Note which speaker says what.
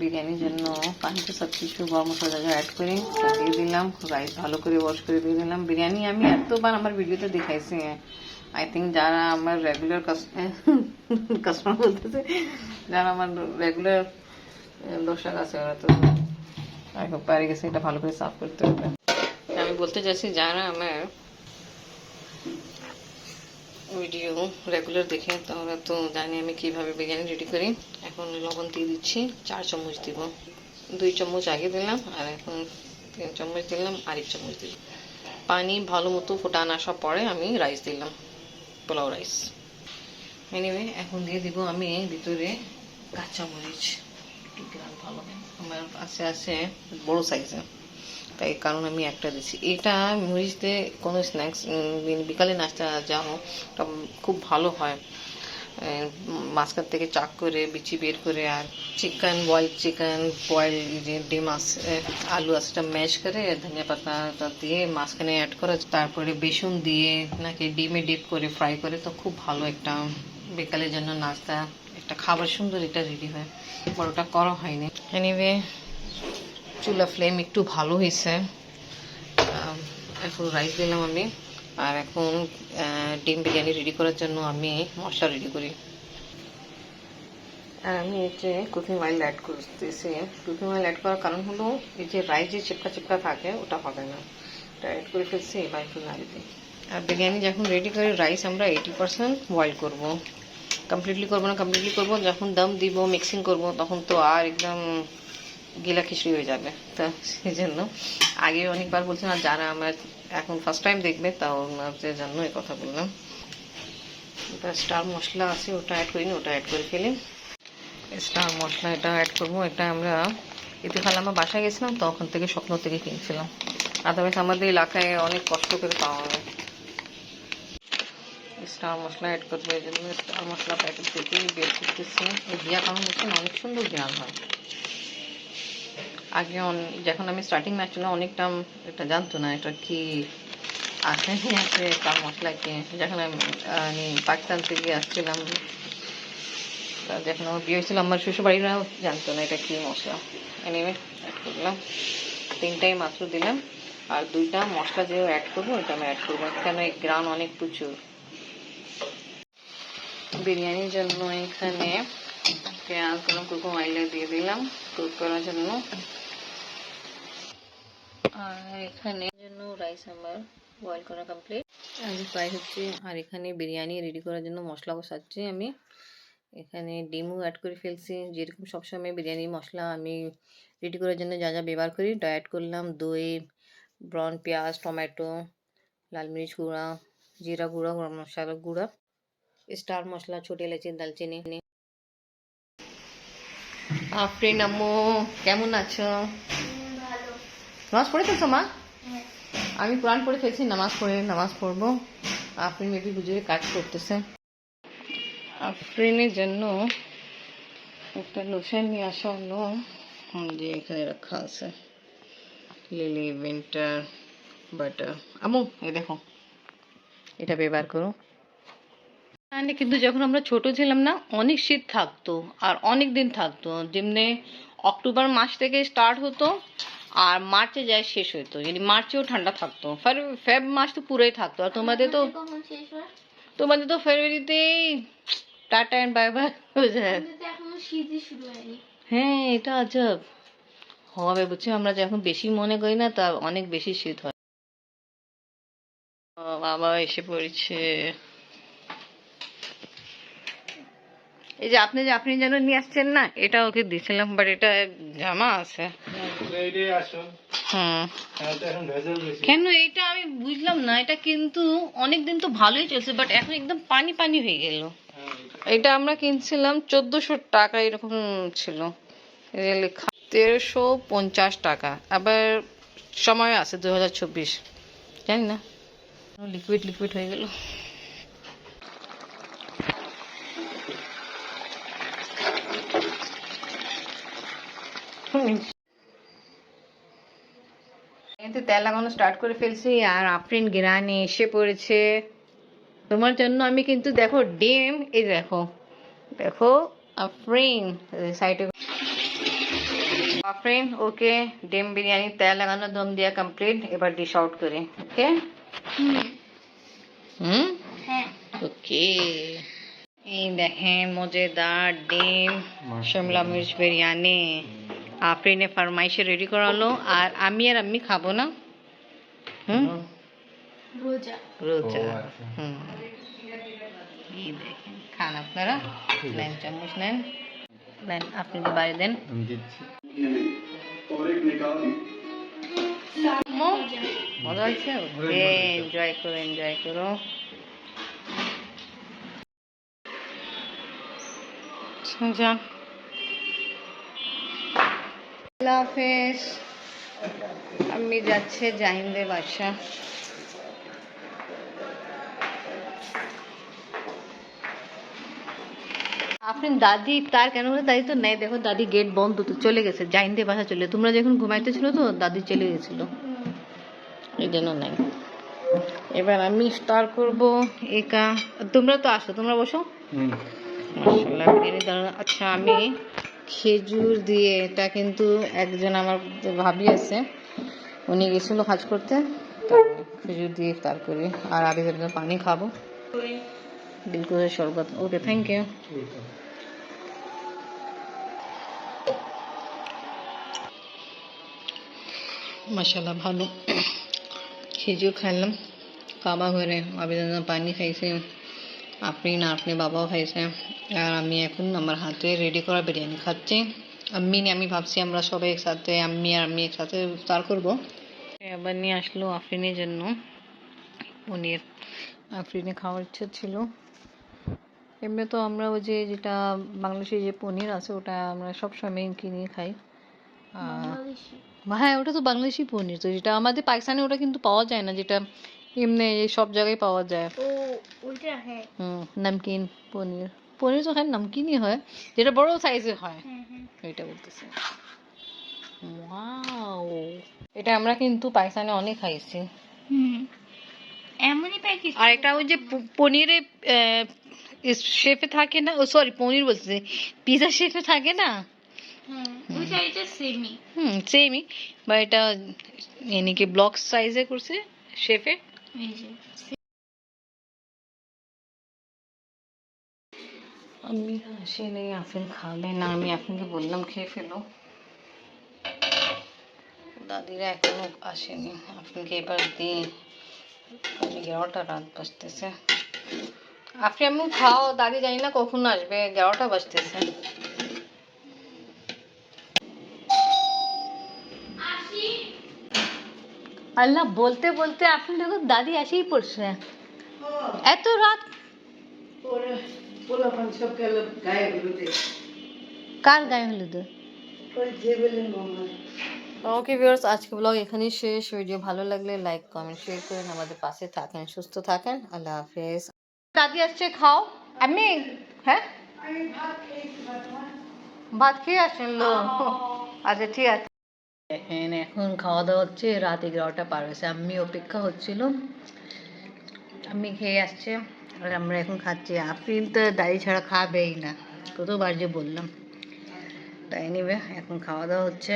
Speaker 1: বিরিয়ানির জন্য পানিতে সব কিছু গরম মশলা অ্যাড করে দিয়ে দিলাম রাইস ভালো করে ওয়াশ করে দিয়ে দিলাম। বিরিয়ানি আমি এতবার আমার ভিডিওতে দেখাইছি। আই থিঙ্ক যারা আমার রেগুলার কাস্টমার বলতেছে। যারা আমার রেগুলার দর্শক আছে, ওরা তো আই হোপ পারে গেছে, এটা ভালো করে সাফ করতে হবে। আমি বলতে চাইছি, যারা আমার ভিডিও রেগুলার দেখে তাহলে তো জানি আমি কীভাবে বিরিয়ানি রেডি করি। এখন লবণ দিয়ে দিচ্ছি, চার চামচ দিব। দুই চামচ আগে দিলাম, আর এখন তিন চামচ দিলাম, আরেক চামচ দিলাম পানি ভালো মতো ফোটান আসার পরে আমি রাইস দিলাম, পোলাও রাইস এনিওয়ে এখন দিয়ে দিব আমি ভিতরে কাঁচামরিচ একটু আমার আছে আছে বড় সাইজের তাই কারণ আমি একটা দিচ্ছি এটা মরিচ দিয়ে কোনো স্ন্যাক্স বিকালে নাস্তা যাও ওটা খুব ভালো হয়। মাঝখান থেকে চাক করে, বিচি বের করে, আর চিকেন বয়েল চিকেন বয়েল যে ডিম আছে, আলু আছে সেটা ম্যাশ করে, ধনিয়া পাতা দিয়ে মাঝখানে অ্যাড করা, তারপরে বেসন দিয়ে নাকি ডিমে ডিপ করে ফ্রাই করে, তো খুব ভালো একটা বিকালের জন্য নাস্তা, একটা খাবার সুন্দর এটা রেডি হয়। বড় ওটা করা হয়নি। এনিওয়ে চুলা ফ্লেম একটু ভালো হয়েছে। এখন রাইস দিলাম আমি। আর এখন ডিম বিরিয়ানি রেডি করার জন্য আমি মশলা রেডি করি। আর আমি এই যে কুকিং অয়েল অ্যাড করতেছি। কুকিং অয়েল অ্যাড করার কারণ হলো, এই যে রাইস যে চিপকা চিপকা থাকে, ওটা হবে না। এটা অ্যাড করে ফেলছি, এবার একটু দিই। আর বিরিয়ানি যখন রেডি করে রাইস আমরা এইটি পার্সেন্ট বয়েল করব। কমপ্লিটলি করব না কমপ্লিটলি করব। যখন দম দিব মিক্সিং করব, তখন তো আর একদম গিলা খিচড়ি হয়ে যাবে। তো সেই জন্য আগে অনেকবার বলছিলাম, আর যারা আমার এখন ফার্স্ট টাইম দেখবে, তাও ওনাদের জন্য এই কথা বললাম। স্টার মশলা আছে, ওটা অ্যাড করিনি, ওটা অ্যাড করে ফেলি। স্টার মশলা এটা অ্যাড করব, এটা আমরা এতে খালে আমার বাসায় গেছিলাম, তখন থেকে স্বপ্ন থেকে কিনছিলাম। আদারওয়াইজ আমাদের এলাকায় অনেক কষ্ট করে পাওয়া যায়। স্টার মশলা অ্যাড করব, এই জন্য স্টার মশলা প্যাকেট থেকে বের করতেছি। এই দিয়া কারণ হচ্ছে অনেক সুন্দর জ্ঞান হয়। আগে যখন আমি স্টার্টিং ছিল অনেকটা এটা জানতো না এটা কি আসে আছে স্টার মশলা কি। যখন আমি পাকিস্তান থেকে আসছিলাম যখন আমার বিয়ে হয়েছিল, আমার শ্বশুরবাড়িরাও জানতো না এটা কি মশলা। এনিওয়ে অ্যাড করলাম। তিনটাই মাত্র দিলাম। আর দুইটা মশলা যে অ্যাড করব ওটা আমি অ্যাড করব। কেন এই গ্রান অনেক প্রচুর। বিরিয়ানির জন্য এখানে পেঁয়াজ গরম কুকুম দিয়ে দিলাম কুক করার জন্য। আর এখানে জন্য রাইস আমার বয়েল করা কমপ্লিট আজ ফ্রাই হচ্ছে, আর এখানে বিরিয়ানি রেডি করার জন্য মশলা কষাচ্ছি আমি। এখানে ডিমও অ্যাড করে ফেলছি। যেরকম সবসময় বিরিয়ানি, মশলা আমি রেডি করার জন্য যা যা ব্যবহার করি ওটা অ্যাড করলাম। দই ব্রাউন পেঁয়াজ, টমেটো, লাল মিরিচ গুঁড়া, জিরা গুঁড়া, গরম মশলা গুঁড়া। স্টার মশলা, ছোট এলাচি, দালচিনি। আফরিন আম্মু, কেমন আছো? নামাজ পড়ে ফেলছো মা আমি কোরআন পড়ে ফেলছি নামাজ পড়ে, নামাজ পড়ব। আফরিন মেবি হুজুরে কাজ করতেছে। আফরিনের জন্য একটা লোশন নিয়ে আসা হলো। যে এখানে রাখা আছে। লিলি উইন্টার বাটার আমু এই দেখো, এটা ব্যবহার করো। মানে কিন্তু যখন আমরা ছোট ছিলাম না অনেক শীত থাকতো আর অনেক দিন থাকতো। যেমনি অক্টোবর মাস থেকে স্টার্ট হতো আর মার্চে যায় শেষ হতো মানে মার্চেও ঠান্ডা থাকতো। ফেব মাস তো পুরোই থাকতো। আর তোমাদের তো
Speaker 2: হয়?
Speaker 1: তোমাদের তো ফেব্রুয়ারিতেই টাটা অ্যান্ড বাই বাই হয়ে যায়।
Speaker 2: এখনও
Speaker 1: হ্যাঁ এটা আজব। হবে বুঝছি আমরা যখন বেশি মনে করি না তা অনেক বেশি শীত হয়। বাবা এসে পড়েছে। এই যে আপনি যে, আপনি যেন নিয়ে আসছেন না, এটা ওকে দিয়েছিলাম বাট এটা জামা আছে। কেন এটা আমি বুঝলাম না, এটা কিন্তু অনেক দিন তো ভালোই চলছে বাট এখন একদম পানি পানি হয়ে গেল। এটা আমরা কিনছিলাম চোদ্দোশো টাকা, এরকম ছিল। লেখা, তেরোশো পঞ্চাশ টাকা। আবার সময় আছে দু হাজার চব্বিশ। জানি না। লিকুইড লিকুইড হয়ে গেল। এতে তেল লাগানো স্টার্ট করে ফেলছি আর আফরিন গিরানি এসে পড়েছে। তোমার জন্য আমি কিন্তু দেখো ডিম এই দেখো দেখো আফরিন সাইডে আফরিন ওকে ডিম বিরিয়ানি তেল লাগানো দম দিয়া কমপ্লিট এবার ডিশ আউট করে ওকে
Speaker 2: হুম?
Speaker 1: হুম
Speaker 2: হ্যাঁ।
Speaker 1: ওকে। এই দেখেন মজেদার ডিম শিমলা মির্চ বিরিয়ানি। আফরিনে ফরমাইশে রেডি করালো আর আমি আর আমি খাব না। হুম?
Speaker 2: রোজা।
Speaker 1: রোজা।
Speaker 3: আচ্ছা।
Speaker 1: হুম। এই দেখেন খান আপনারা। নেন চামচ নেন। নেন আপনি তো বাইরে দেন। মজা হয়েছে? এনজয় করো এনজয় করো। যান আল্লাহ হাফেজ আমি যাচ্ছে জাহিনদের বাসা। আপনি দাদি তার কেন বলে দাদি তো নেই দেখো দাদি গেট বন্ধ তো চলে গেছে জাইনদের বাসা চলে। তোমরা যখন ঘুমাইতেছিল তো দাদি চলে গেছিল। এই জন্য নাই এবার আমি স্টার করব একা। তোমরা তো আসো তোমরা বসো। আচ্ছা আমি খেজুর দিয়ে এটা কিন্তু একজন আমার ভাবি আছে, উনি গেছিল কাজ করতে খেজুর দিয়ে ইফতার করি, আর আধা ঘণ্টা পানি খাব। দিলকুশের শরবত। ওকে থ্যাংক ইউ মাশাল্লাহ ভালো। খেজুর খাইলাম কাবা ঘরে আবেদন পানি খাইছে, আপনি না আপনি বাবাও খাইছে। আর আমি এখন আমার হাতে রেডি করা বিরিয়ানি খাচ্ছি। আম্মি নিয়ে আমি ভাবছি আমরা সবাই একসাথে আম্মি আর আমি একসাথে ইফতার করব। এবার নিয়ে আসলো আফরিনের জন্য পনির। আফরিনে খাওয়ার ইচ্ছা ছিল। এমনি তো আমরা ওই যে যেটা বাংলাদেশে যে পনির আছে ওটা আমরা সব সবসময় কিনে খাই। আর হ্যাঁ ওটা তো বাংলাদেশি পনির তো যেটা আমাদের পাকিস্তানে ওটা কিন্তু পাওয়া যায় না যেটা এমনি সব জায়গায় পাওয়া যায়।
Speaker 2: ও ওইটা হ্যাঁ।
Speaker 1: হুম নমকিন পনির। পনির তো খাই নমকিনই হয় যেটা বড় সাইজে হয়। এটা বলতেছে। ওয়াও এটা আমরা কিন্তু পাকিস্তানে অনেক খাইছি।
Speaker 2: এমনই প্যাকেজ
Speaker 1: আর একটা ওই যে পনিরে শেফে থাকে না ও সরি পনির বলতেছে। পিজা শেফে থাকে না? হুম সেমই বা এটা এনেকে ব্লক সাইজে করছে শেফে আমি আসলে আফিন খাবে না আমি আপনাকে বললাম খেয়ে ফেলো। দাদিরা এখনও আসেনি আপনাকে এবার দিই এগারোটা রাত বাজতেছে। আপনি আমি খাও দাদি জানি না কখন আসবে এগারোটা বাজতেছে। আল্লাহ বলতে বলতে আপনি দেখো দাদি এসেই পড়ছে। এত রাত কার গায়ে হলুদ? ওকে ভিউয়ার্স আজকে ব্লগ এখানেই শেষ। ভিডিও ভালো লাগলে লাইক কমেন্ট শেয়ার করেন আমাদের পাশে থাকেন সুস্থ থাকেন। আল্লাহ হাফেজ। দাদি আসছে খাও। আমি? হ্যাঁ? ভাত খেয়ে আসছেন লো আচ্ছা ঠিক আছে। দেখেন এখন খাওয়া দাওয়া হচ্ছে রাত এগারোটা পার হয়েছে। আমি অপেক্ষা হচ্ছিল। আমি খেয়ে আসছে। আর আমরা এখন খাচ্ছি। আপেল তো দাড়ি ছাড়া খাবেই না। কতবার যে বললাম। তাই নিবে, এখন খাওয়া দাওয়া হচ্ছে।